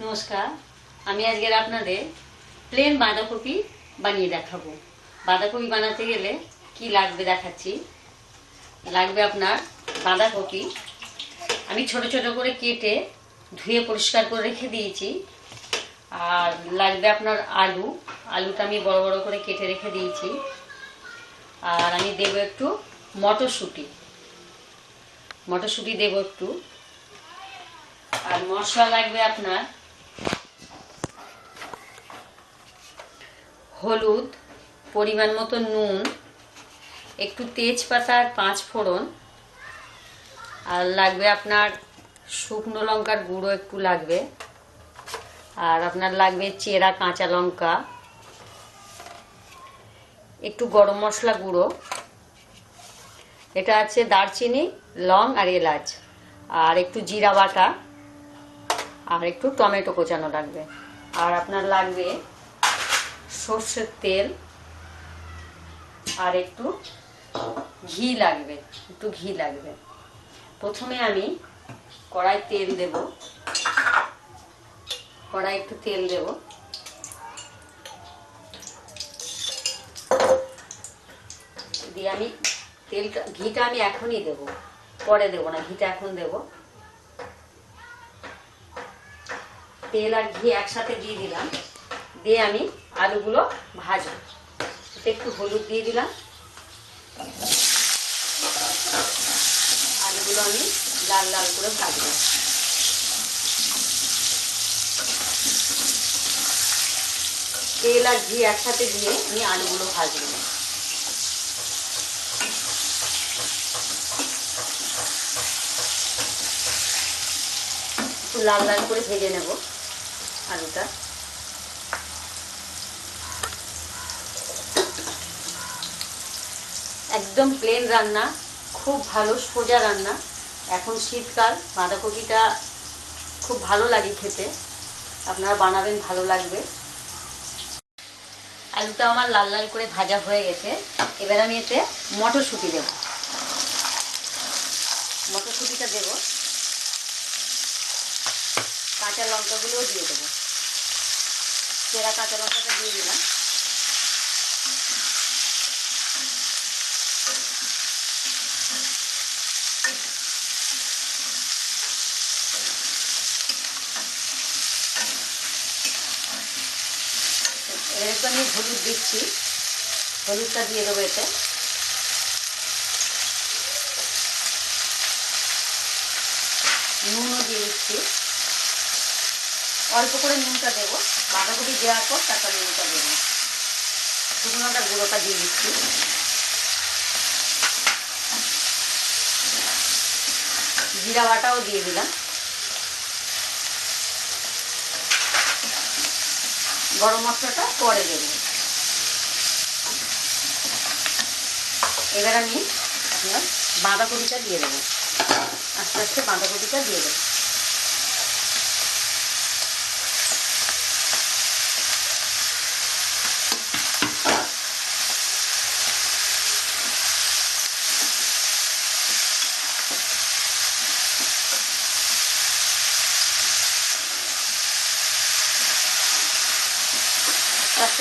নমস্কার, আমি আজকের আপনাদের প্লেন বাঁধাকপি বানিয়ে দেখাবো। বাঁধাকপি বানাতে গেলে কি লাগবে দেখাচ্ছি? লাগবে আপনার বাঁধাকপি। আমি ছোট ছোট করে কেটে ধুয়ে পরিষ্কার করে রেখে দিয়েছি। আর লাগবে আপনার আলু। আলুটা আমি বড় বড় করে কেটে রেখে দিয়েছি। আর আমি দেবো একটু মটরশুঁটি। মটরশুঁটি দেবো একটু। আর মশলা লাগবে আপনার হলুদ, পরিমাণ মতো নুন, একটু তেজপাতা আর পাঁচ ফোড়ন, আর লাগবে আপনার শুকনো লঙ্কার গুঁড়ো একটু লাগবে, আর আপনার লাগবে চেরা কাঁচা লঙ্কা, একটু গরম মশলা গুঁড়ো, এটা আছে দারচিনি, লং আর এলাচ, আর একটু জিরা বাটা, আর একটু টমেটো কোচানো লাগবে, আর আপনার লাগবে সর্ষের তেল আর একটু ঘি লাগবে, একটু ঘি লাগবে। প্রথমে আমি কড়াই তেল দেব। কড়াই একটু তেল দেব। দিয়ে আমি তেলটা, ঘিটা আমি এখনই দেব। পরে দেব না, ঘিটা এখন দেব। তেল আর ঘি একসাথে দিয়ে দিলাম। দিয়ে আমি আলুগুলো ভাজবো একটু হলুদ দিয়ে দিলাম। আলুগুলো আমি লাল লাল করে ভাজবো। তেল আর ঘি একসাথে দিয়ে আমি আলুগুলো ভাজবো। একটু লাল লাল করে ভেজে নেব আলুটা। একদম প্লেন রান্না, খুব ভালো সোজা রান্না। এখন শীতকাল, বাঁধাকপিটা খুব ভালো লাগে খেতে। আপনারা বানাবেন, ভালো লাগবে। আলুটা আমার লাল লাল করে ভাজা হয়ে গেছে। এবার আমি এতে মটরশুঁটি দেব। মটরশুঁটিটা দেব। কাঁচা লঙ্কাগুলোও দিয়ে দেবো। চেরা কাঁচা লঙ্কাটা দিয়ে দিলাম। এর আমি হলুদ দিচ্ছি। হলুদটা দিয়ে দেবো এতে। নুনও দিয়ে দিচ্ছি। অল্প করে নুনটা দেবো। বাঁধাকপি দেওয়ার পর তারপর নুনটা দেবো। শুকনোটা গুঁড়োটা দিয়ে দিচ্ছি। জিরা বাটাও দিয়ে দিলাম। গরম মশলাটা পরে দেব। এবার আমি আপনার বাঁধাকপিটা দিয়ে দেবো। আস্তে আস্তে বাঁধাকপিটা দিয়ে দেবো।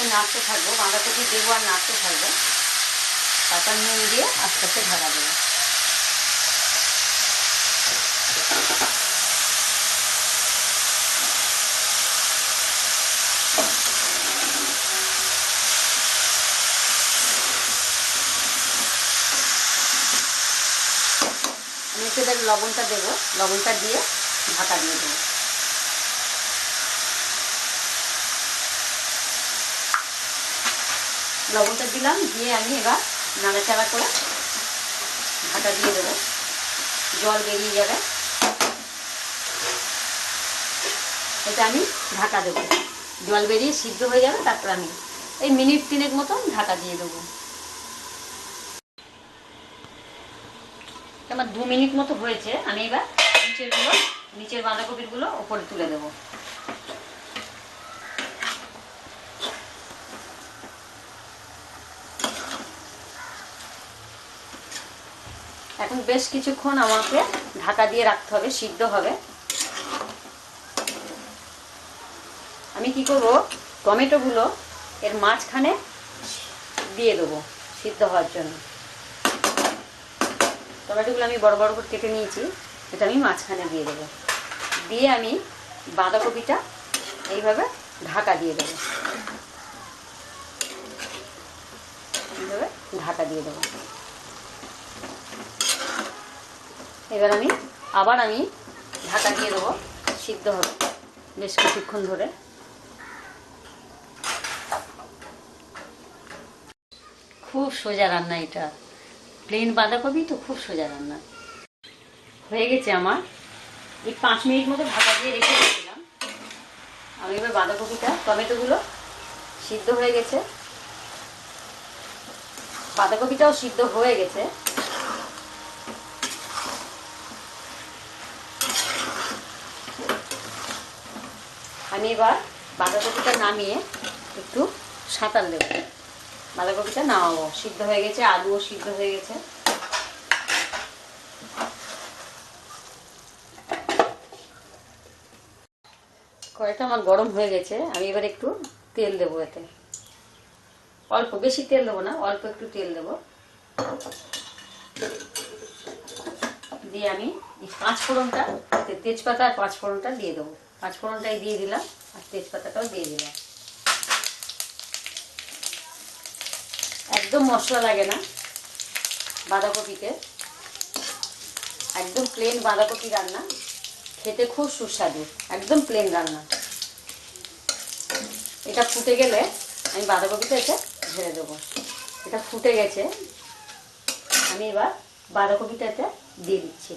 আস্তে নাড়তে থাকব, বাঁধাকপি দেবো আর নাড়তে থাকব। তারপর নুন দিয়ে আস্তে আস্তে ঢাকা দেবো। আমি একটু লবণটা দেবো, লবণটা দিয়ে ঢাকা দিয়ে দেবো। লবণটা দিলাম, দিয়ে আমি এবার নাড়াচাড়া করে ঢাকা দিয়ে দেবো। জল বেরিয়ে যাবে। এটা আমি ঢাকা দেবো। জল বেরিয়ে সিদ্ধ হয়ে যাবে, তারপর আমি এই মিনিট তিনেক মতন ঢাকা দিয়ে দেবো। আমার দু মিনিট মতো হয়েছে, আমি এবার নিচেরগুলো নিচের বাঁধাকপিরগুলো ওপরে তুলে দেবো। এখন বেশ কিছুক্ষণ আমাকে ঢাকা দিয়ে রাখতে হবে, সিদ্ধ হবে। আমি কি করব? টমেটোগুলো এর মাঝখানে দিয়ে দেবো সিদ্ধ হওয়ার জন্য। টমেটোগুলো আমি বড় বড় করে কেটে নিয়েছি, এটা আমি মাঝখানে দিয়ে দেবো। দিয়ে আমি বাঁধাকপিটা এইভাবে ঢাকা দিয়ে দেবো। এইভাবে ঢাকা দিয়ে দেবো। এবার আমি আবার আমি ঢাকা দিয়ে দেবো, সিদ্ধ হবে বেশ কিছুক্ষণ ধরে। খুব সোজা রান্না এটা। প্লেন বাঁধাকপি তো খুব সোজা রান্না। হয়ে গেছে আমার। এই পাঁচ মিনিট মতো ঢাকা দিয়ে রেখে দিয়েছিলাম। আমি এবার বাঁধাকপিটা, টমেটোগুলো সিদ্ধ হয়ে গেছে। বাঁধাকপিটাও সিদ্ধ হয়ে গেছে। আমি এবার বাঁধাকপিটা নামিয়ে একটু সাঁতার দেবো। বাঁধাকপিটা নামাবো। সিদ্ধ হয়ে গেছে, আলুও সিদ্ধ হয়ে গেছে। কড়াইটা আমার গরম হয়ে গেছে, আমি এবার একটু তেল দেবো এতে। অল্প, বেশি তেল দেবো না, অল্প একটু তেল দেবো। দিয়ে আমি পাঁচ ফোড়নটা তেজপাতা আর পাঁচ ফোড়নটা দিয়ে দেবো। পাঁচ ফোড়নটাই দিয়ে দিলাম আর তেজপাতাটাও দিয়ে দিলাম। একদম মশলা লাগে না বাঁধাকপিতে। একদম প্লেন বাঁধাকপি রান্না। খেতে খুব সুস্বাদু, একদম প্লেন রান্না। এটা ফুটে গেলে আমি বাঁধাকপিটা এতে ঝেড়ে দেবো। এটা ফুটে গেছে। আমি এবার বাঁধাকপিটা এতে দিয়ে দিচ্ছি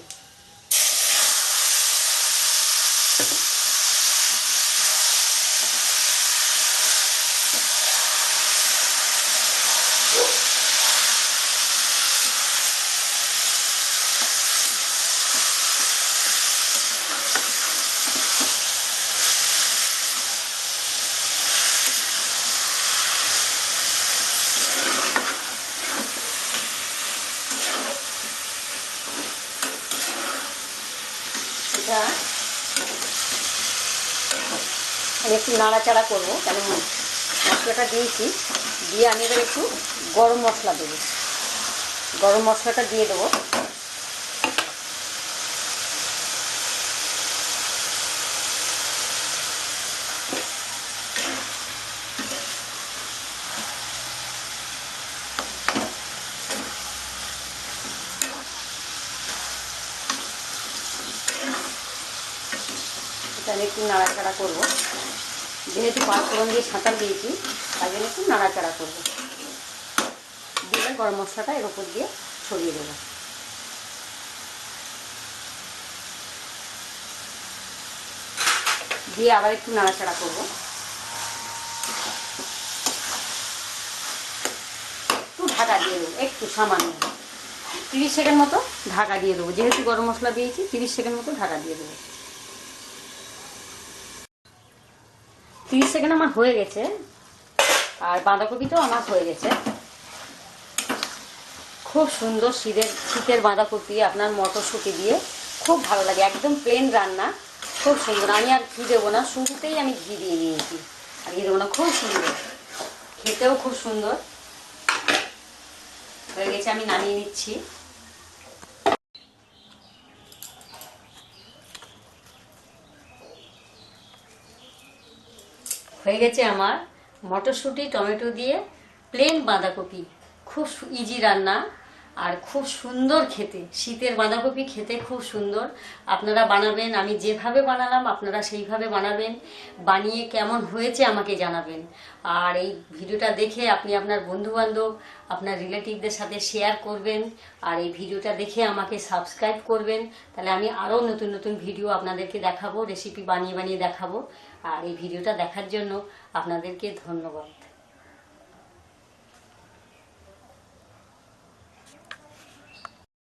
এটা আমি একটু নাড়াচাড়া করব, কেন মশলাটা দিয়েছি। দিয়ে আমি এবার একটু গরম মশলা দেবো। গরম মশলাটা দিয়ে দেবো। আমি একটু নাড়াচাড়া করব। যেহেতু পাঁচফোড়ন দিয়ে সাঁতার দিয়েছি তার জন্য একটু নাড়াচাড়া করব। দিয়ে গরম মশলাটা এর উপর দিয়ে ছড়িয়ে দেবো। দিয়ে আবার একটু নাড়াচাড়া করব। একটু ঢাকা দিয়ে দেবো, একটু সামান্য। তিরিশ সেকেন্ড মতো ঢাকা দিয়ে দেবো। যেহেতু গরম মশলা দিয়েছি, তিরিশ সেকেন্ড মতো ঢাকা দিয়ে দেবো। তিরিশ সেকেন্ড আমার হয়ে গেছে, আর বাঁধাকপিটাও আমার হয়ে গেছে। খুব সুন্দর শীতের শীতের বাঁধাকপি আপনার মটরশুঁটি দিয়ে, খুব ভালো লাগে, একদম প্লেন রান্না, খুব সুন্দর। আমি আর ঘি দেবো না, শুরুতেই আমি ঘি দিয়ে দিয়েছি, আর ঘি দেবো না, খুব সুন্দর। খেতেও খুব সুন্দর। হয়ে গেছে, আমি নামিয়ে নিচ্ছি। হয়ে গেছে আমার মটরশুঁটি, টমেটো দিয়ে প্লেন বাঁধাকপি। খুব ইজি রান্না আর খুব সুন্দর খেতে। শীতের বাঁধাকপি খেতে খুব সুন্দর। আপনারা বানাবেন, আমি যেভাবে বানালাম, আপনারা সেইভাবে বানাবেন। বানিয়ে কেমন হয়েছে আমাকে জানাবেন। আর এই ভিডিওটা দেখে আপনি আপনার বন্ধুবান্ধব, আপনার রিলেটিভদের সাথে শেয়ার করবেন। আর এই ভিডিওটা দেখে আমাকে সাবস্ক্রাইব করবেন। তাহলে আমি আরও নতুন নতুন ভিডিও আপনাদেরকে দেখাবো রেসিপি বানিয়ে বানিয়ে দেখাবো। আর এই ভিডিওটা দেখার জন্য আপনাদেরকে ধন্যবাদ।